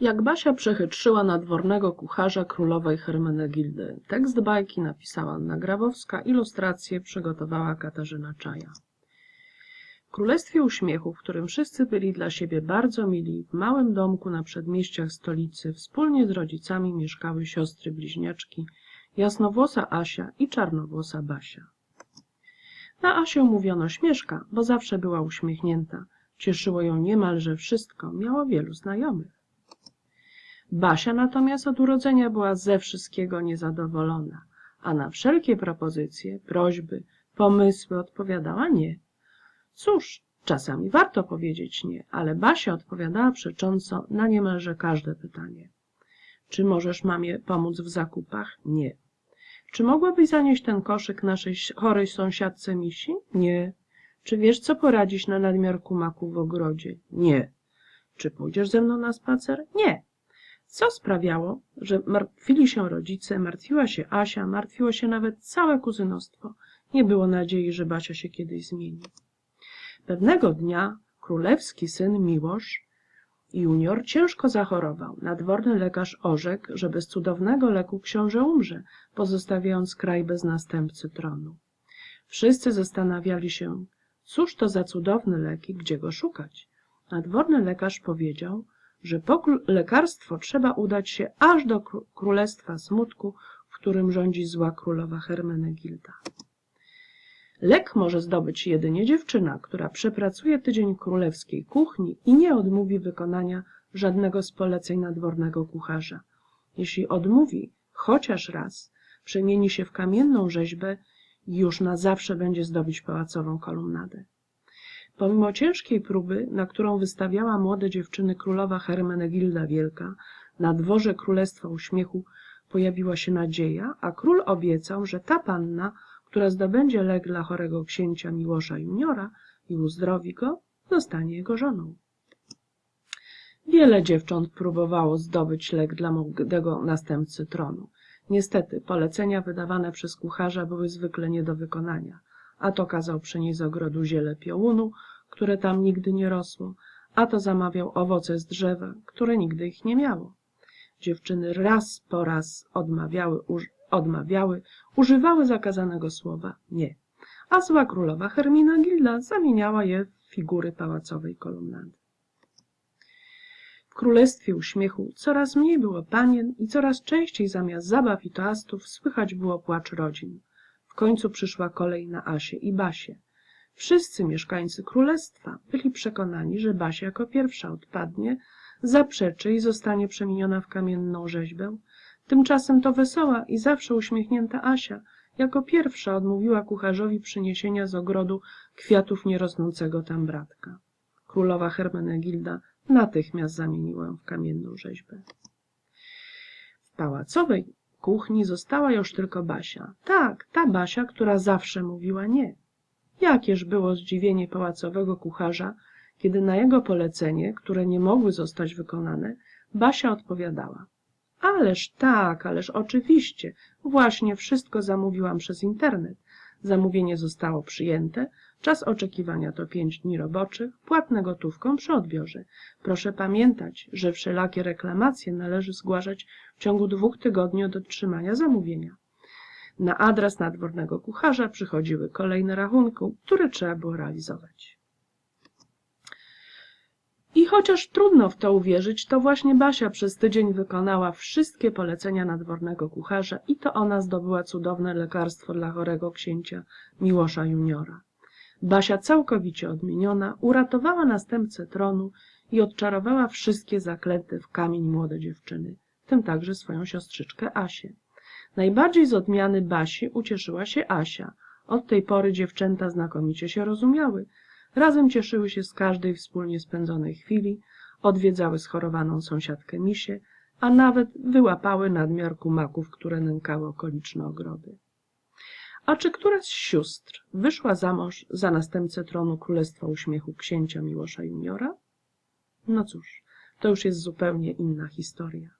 Jak Basia przechytrzyła nadwornego kucharza królowej Hermenegildy. Tekst bajki napisała Anna Grabowska, ilustracje przygotowała Katarzyna Czaja. W Królestwie Uśmiechu, w którym wszyscy byli dla siebie bardzo mili, w małym domku na przedmieściach stolicy, wspólnie z rodzicami mieszkały siostry bliźniaczki, jasnowłosa Asia i czarnowłosa Basia. Na Asię mówiono śmieszka, bo zawsze była uśmiechnięta. Cieszyło ją niemalże wszystko, miała wielu znajomych. Basia natomiast od urodzenia była ze wszystkiego niezadowolona, a na wszelkie propozycje, prośby, pomysły odpowiadała nie. Cóż, czasami warto powiedzieć nie, ale Basia odpowiadała przecząco na niemalże każde pytanie. Czy możesz mamie pomóc w zakupach? Nie. Czy mogłabyś zanieść ten koszyk naszej chorej sąsiadce Misi? Nie. Czy wiesz, co poradzić na nadmiarku maku w ogrodzie? Nie. Czy pójdziesz ze mną na spacer? Nie. Co sprawiało, że martwili się rodzice, martwiła się Asia, martwiło się nawet całe kuzynostwo. Nie było nadziei, że Basia się kiedyś zmieni. Pewnego dnia królewski syn Miłosz junior ciężko zachorował. Nadworny lekarz orzekł, że bez cudownego leku książę umrze, pozostawiając kraj bez następcy tronu. Wszyscy zastanawiali się, cóż to za cudowny lek i gdzie go szukać. Nadworny lekarz powiedział, że po lekarstwo trzeba udać się aż do królestwa smutku, w którym rządzi zła królowa Hermenegilda. Lek może zdobyć jedynie dziewczyna, która przepracuje tydzień królewskiej kuchni i nie odmówi wykonania żadnego z poleceń nadwornego kucharza. Jeśli odmówi chociaż raz, przemieni się w kamienną rzeźbę i już na zawsze będzie zdobyć pałacową kolumnadę. Pomimo ciężkiej próby, na którą wystawiała młode dziewczyny królowa Hermenegilda Wielka, na dworze Królestwa Uśmiechu pojawiła się nadzieja, a król obiecał, że ta panna, która zdobędzie lek dla chorego księcia Miłosza Juniora i uzdrowi go, zostanie jego żoną. Wiele dziewcząt próbowało zdobyć lek dla młodego następcy tronu. Niestety, polecenia wydawane przez kucharza były zwykle nie do wykonania a to kazał przynieść z ogrodu ziele piołunu, które tam nigdy nie rosło, a to zamawiał owoce z drzewa, które nigdy ich nie miało. Dziewczyny raz po raz odmawiały, uż, odmawiały używały zakazanego słowa nie, a zła królowa Hermina Gilda zamieniała je w figury pałacowej kolumnady. W królestwie uśmiechu coraz mniej było panien i coraz częściej zamiast zabaw i toastów słychać było płacz rodzin. W końcu przyszła kolej na Asię i Basię. Wszyscy mieszkańcy królestwa byli przekonani, że Basia jako pierwsza odpadnie, zaprzeczy i zostanie przemieniona w kamienną rzeźbę. Tymczasem to wesoła i zawsze uśmiechnięta Asia jako pierwsza odmówiła kucharzowi przyniesienia z ogrodu kwiatów nierosnącego tam bratka. Królowa Hermenegilda natychmiast zamieniła ją w kamienną rzeźbę. W pałacowej kuchni została już tylko Basia. Tak, ta Basia, która zawsze mówiła nie. Jakież było zdziwienie pałacowego kucharza, kiedy na jego polecenie, które nie mogły zostać wykonane, Basia odpowiadała. Ależ tak, ależ oczywiście, właśnie wszystko zamówiłam przez internet. Zamówienie zostało przyjęte, czas oczekiwania to pięć dni roboczych, płatne gotówką przy odbiorze. Proszę pamiętać, że wszelakie reklamacje należy zgłaszać w ciągu dwóch tygodni od otrzymania zamówienia. Na adres nadwornego kucharza przychodziły kolejne rachunki, które trzeba było realizować. I chociaż trudno w to uwierzyć, to właśnie Basia przez tydzień wykonała wszystkie polecenia nadwornego kucharza i to ona zdobyła cudowne lekarstwo dla chorego księcia Miłosza Juniora. Basia całkowicie odmieniona uratowała następcę tronu i odczarowała wszystkie zaklęte w kamień młode dziewczyny, w tym także swoją siostrzyczkę Asię. Najbardziej z odmiany Basi ucieszyła się Asia. Od tej pory dziewczęta znakomicie się rozumiały. Razem cieszyły się z każdej wspólnie spędzonej chwili, odwiedzały schorowaną sąsiadkę Misię, a nawet wyłapały nadmiar kumaków, które nękały okoliczne ogrody. A czy któraś z sióstr wyszła za mąż za następcę tronu Królestwa Uśmiechu księcia Miłosza Juniora? No cóż, to już jest zupełnie inna historia.